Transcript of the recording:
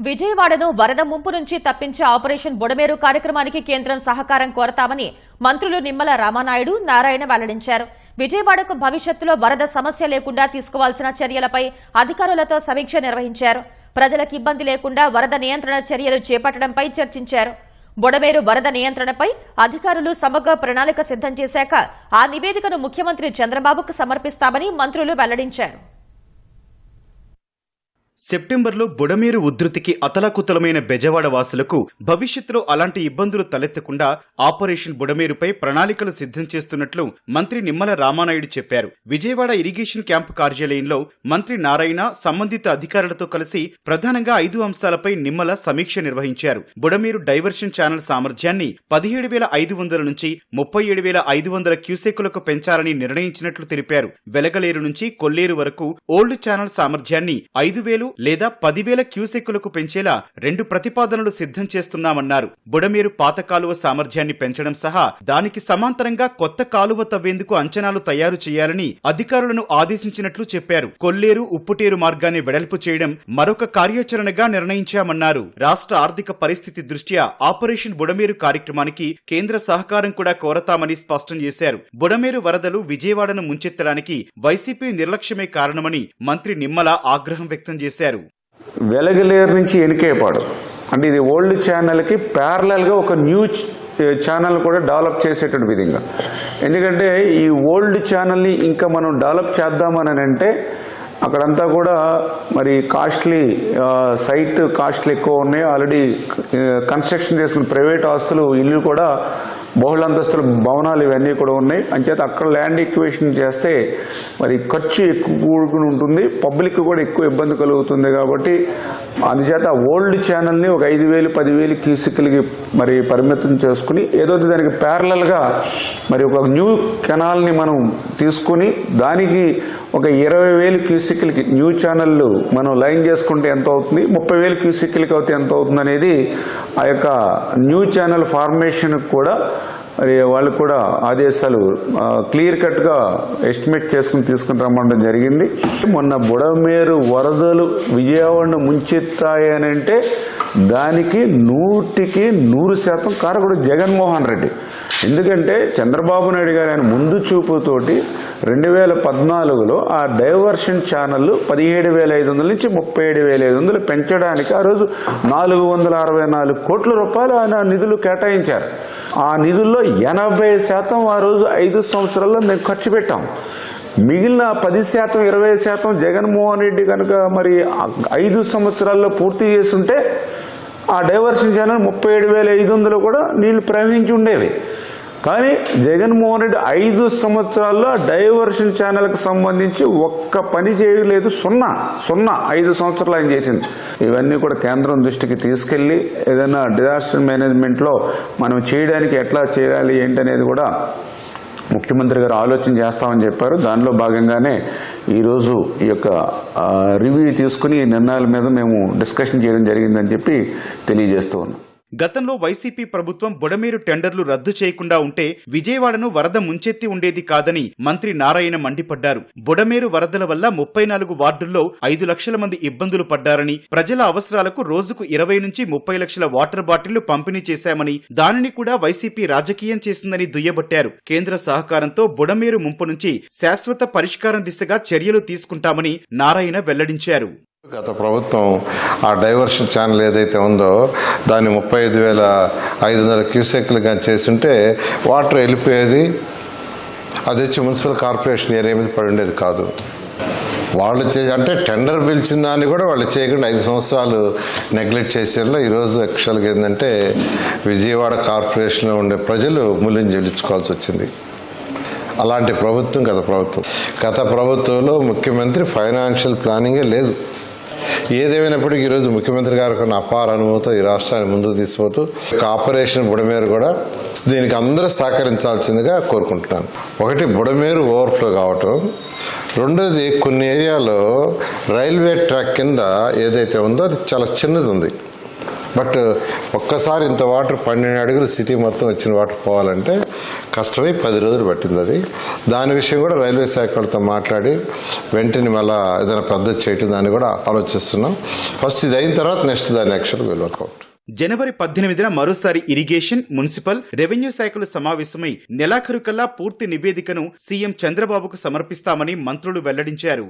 విజయవాడను వరద ముంపు నుంచి తప్పించే ఆపరేషన్ బుడమేరు కార్యక్రమానికి కేంద్రం సహకారం కోరతామని మంత్రులు నిమ్మల రామానాయుడు నారాయణ వెల్లడించారు. విజయవాడకు భవిష్యత్తులో వరద సమస్య లేకుండా తీసుకోవాల్సిన చర్యలపై అధికారులతో సమీక్ష నిర్వహించారు. ప్రజలకు ఇబ్బంది లేకుండా వరద నియంత్రణ చర్యలు చేపట్టడంపై చర్చించారు. బుడమేరు వరద నియంత్రణపై అధికారులు సమగ్ర ప్రణాళిక సిద్ధం చేశాక ఆ నివేదికను ముఖ్యమంత్రి చంద్రబాబుకు సమర్పిస్తామని మంత్రులు వెల్లడించారు. సెప్టెంబర్లో బుడమేరు ఉధృతికి అతలాకుతలమైన బెజవాడ వాసులకు భవిష్యత్తులో అలాంటి ఇబ్బందులు తలెత్తకుండా ఆపరేషన్ బుడమేరుపై ప్రణాళికలు సిద్ధం చేస్తున్నట్లు మంత్రి నిమ్మల రామానాయుడు చెప్పారు. విజయవాడ ఇరిగేషన్ క్యాంపు కార్యాలయంలో మంత్రి నారాయణ సంబంధిత అధికారులతో కలిసి ప్రధానంగా ఐదు అంశాలపై నిమ్మల సమీక్ష నిర్వహించారు. బుడమేరు డైవర్షన్ ఛానల్ సామర్థ్యాన్ని పదిహేడు వేల ఐదు వందల నుంచి ముప్పై ఏడు వేల ఐదు వందల క్యూసెక్కులకు పెంచాలని నిర్ణయించినట్లు తెలిపారు. వెలగలేరు నుంచి కొల్లేరు వరకు ఓల్డ్ ఛానల్ సామర్థ్యాన్ని ఐదు వేలు లేదా పదివేల క్యూసెక్కులకు పెంచేలా రెండు ప్రతిపాదనలు సిద్ధం చేస్తున్నామన్నారు. బుడమేరు పాత కాలువ సామర్థ్యాన్ని పెంచడం సహా దానికి సమాంతరంగా కొత్త కాలువ తవ్వేందుకు అంచనాలు తయారు చేయాలని అధికారులను ఆదేశించినట్లు చెప్పారు. కొల్లేరు ఉప్పుటేరు మార్గాన్ని వెడల్పు చేయడం మరొక కార్యాచరణగా నిర్ణయించామన్నారు. రాష్ట్ర ఆర్థిక పరిస్థితి దృష్ట్యా ఆపరేషన్ బుడమేరు కార్యక్రమానికి కేంద్ర సహకారం కూడా కోరతామని స్పష్టం చేశారు. బుడమేరు వరదలు విజయవాడను ముంచెత్తడానికి వైసీపీ నిర్లక్ష్యమే కారణమని మంత్రి నిమ్మల ఆగ్రహం వ్యక్తం చేశారు. వెలగలేరు నుంచి ఎనికేపాడు. అంటే ఇది ఓల్డ్ ఛానల్కి ప్యారలల్గా ఒక న్యూ ఛానల్ కూడా డెవలప్ చేసేటువంటి విధంగా. ఎందుకంటే ఈ ఓల్డ్ ఛానల్ని ఇంకా మనం డెవలప్ చేద్దామని అంటే అక్కడంతా కూడా మరి కాస్ట్లీ సైట్ కాస్ట్లు ఎక్కువ ఉన్నాయి. ఆల్రెడీ కన్స్ట్రక్షన్ చేసుకున్న ప్రైవేట్ ఆస్తులు ఇల్లు కూడా బహుళంతస్తుల భవనాలు ఇవన్నీ కూడా ఉన్నాయి. అంచేత అక్కడ ల్యాండ్ ఎక్వేషన్ చేస్తే మరి ఖర్చు ఎక్కువ కూడుకుని ఉంటుంది. పబ్లిక్ కూడా ఎక్కువ ఇబ్బంది కలుగుతుంది కాబట్టి అందుచేత ఓల్డ్ ఛానల్ని ఒక ఐదు వేలు పదివేలు క్యూసిక్లకి మరి పరిమితం చేసుకుని ఏదో దానికి ప్యారలల్గా మరి ఒక న్యూ కెనాల్ని మనం తీసుకుని దానికి ఒక ఇరవై వేలు క్యూసిక్లకి న్యూ ఛానళ్ళు మనం లైన్ చేసుకుంటే ఎంత అవుతుంది? ముప్పై వేలు క్యూసిక్లకి అవుతే ఎంత అవుతుంది అనేది ఆ యొక్క న్యూ ఛానల్ ఫార్మేషన్ కూడా వాళ్ళు కూడా ఆదేశాలు క్లియర్ కట్గా ఎస్టిమేట్ చేసుకుని తీసుకుని రమ్మడం జరిగింది. మొన్న బుడమేరు వరదలు విజయవాడను ముంచెత్తాయని అంటే దానికి నూటికి నూరు శాతం కారకుడు జగన్మోహన్ రెడ్డి. ఎందుకంటే చంద్రబాబు నాయుడు గారు ఆయన ముందు చూపుతోటి రెండు వేల పద్నాలుగులో ఆ డైవర్షన్ ఛానల్ పదిహేడు వేల ఐదు వందల నుంచి ముప్పై ఏడు వేల ఐదు వందలు పెంచడానికి ఆ రోజు నాలుగు వందల అరవై నాలుగు కోట్ల రూపాయలు ఆయన నిధులు కేటాయించారు. ఆ నిధుల్లో ఎనభై శాతం ఆ రోజు ఐదు సంవత్సరాల్లో మేము ఖర్చు పెట్టాం. మిగిలిన పది శాతం ఇరవై శాతం జగన్మోహన్ రెడ్డి కనుక మరి ఐదు సంవత్సరాల్లో పూర్తి చేసుంటే ఆ డైవర్షన్ ఛానల్ ముప్పై ఏడు వేల ఐదు వందలు కూడా నీళ్ళు ప్రవహించి ఉండేవి. కానీ జగన్మోహన్ రెడ్డి ఐదు సంవత్సరాల్లో డైవర్షన్ ఛానల్కి సంబంధించి ఒక్క పని చేయలేదు. సున్నా సున్నా ఐదు సంవత్సరాలు ఆయన చేసింది. ఇవన్నీ కూడా కేంద్రం దృష్టికి తీసుకెళ్ళి ఏదైనా డిజాస్టర్ మేనేజ్మెంట్లో మనం చేయడానికి ఎట్లా చేయాలి ఏంటనేది కూడా ముఖ్యమంత్రి గారు ఆలోచన చేస్తామని చెప్పారు. దానిలో భాగంగానే ఈరోజు ఈ యొక్క రివ్యూ తీసుకుని ఈ నిర్ణయాల మీద మేము డిస్కషన్ చేయడం జరిగిందని చెప్పి తెలియజేస్తూ ఉన్నాం. గతంలో వైసీపీ ప్రభుత్వం బుడమేరు టెండర్లు రద్దు చేయకుండా ఉంటే విజయవాడను వరద ముంచెత్తి ఉండేది కాదని మంత్రి నారాయణ మండిపడ్డారు. బుడమేరు వరదల వల్ల ముప్పై నాలుగు వార్డుల్లో ఐదు లక్షల మంది ఇబ్బందులు పడ్డారని ప్రజల అవసరాలకు రోజుకు ఇరవై నుంచి ముప్పై లక్షల వాటర్ బాటిళ్ళు పంపిణీ చేశామని దానిని కూడా వైసీపీ రాజకీయం చేసిందని దుయ్యబట్టారు. కేంద్ర సహకారంతో బుడమేరు ముంపు నుంచి శాశ్వత పరిష్కారం దిశగా చర్యలు తీసుకుంటామని నారాయణ వెల్లడించారు. గత ప్రభుత్వం ఆ డైవర్షన్ ఛానల్ ఏదైతే ఉందో దాన్ని ముప్పై ఐదు వేల ఐదు వందల క్యూసెక్లు కానీ చేసుంటే వాటర్ వెళ్ళిపోయేది అది వచ్చి మున్సిపల్ కార్పొరేషన్ ఏరియా మీద పడి ఉండేది కాదు. వాళ్ళు చే అంటే టెండర్ పిలిచిన దాన్ని కూడా వాళ్ళు చేయకుండా ఐదు సంవత్సరాలు నెగ్లెక్ట్ చేసేలా ఈరోజు యాక్చువల్గా ఏంటంటే విజయవాడ కార్పొరేషన్లో ఉండే ప్రజలు మూల్యం చెల్లించుకోవాల్సి వచ్చింది. అలాంటి ప్రభుత్వం గత ప్రభుత్వం. గత ప్రభుత్వంలో ముఖ్యమంత్రి ఫైనాన్షియల్ ప్లానింగే లేదు. ఏదేమైనప్పటికీ ఈరోజు ముఖ్యమంత్రి గారికి ఉన్న అపార అనుభవంతో ఈ రాష్ట్రాన్ని ముందుకు తీసుకుపోతూ ఒక ఆపరేషన్ బుడమేరు కూడా దీనికి అందరూ సహకరించాల్సిందిగా కోరుకుంటున్నాను. ఒకటి బుడమేరు ఓవర్ఫ్లో కావటం రెండోది కొన్ని ఏరియాలో రైల్వే ట్రాక్ కింద ఏదైతే ఉందో అది చాలా చిన్నది ఉంది. బట్ ఒక్కసారి ఇంత వాటర్ పన్నెండు అడుగులు సిటీ మొత్తం వచ్చిన వాటర్ పోవాలంటే కష్టమై పది రోజులు పట్టింది అది. దాని విషయం కూడా రైల్వే శాఖ వాళ్ళతో మాట్లాడి వెంటనే మళ్ళా ఏదైనా పద్ధతి చేయటం దాన్ని కూడా ఆలోచిస్తున్నాం. ఫస్ట్ ఇది అయిన తర్వాత నెక్స్ట్ దాని యాక్షన్ విల్ వర్కౌట్ జనవరి పద్దెనిమిదిన మరోసారి ఇరిగేషన్ మున్సిపల్ రెవెన్యూ శాఖలు సమావేశమై నెలాఖరు కల్లా పూర్తి నివేదికను సీఎం చంద్రబాబుకు సమర్పిస్తామని మంత్రులు వెల్లడించారు.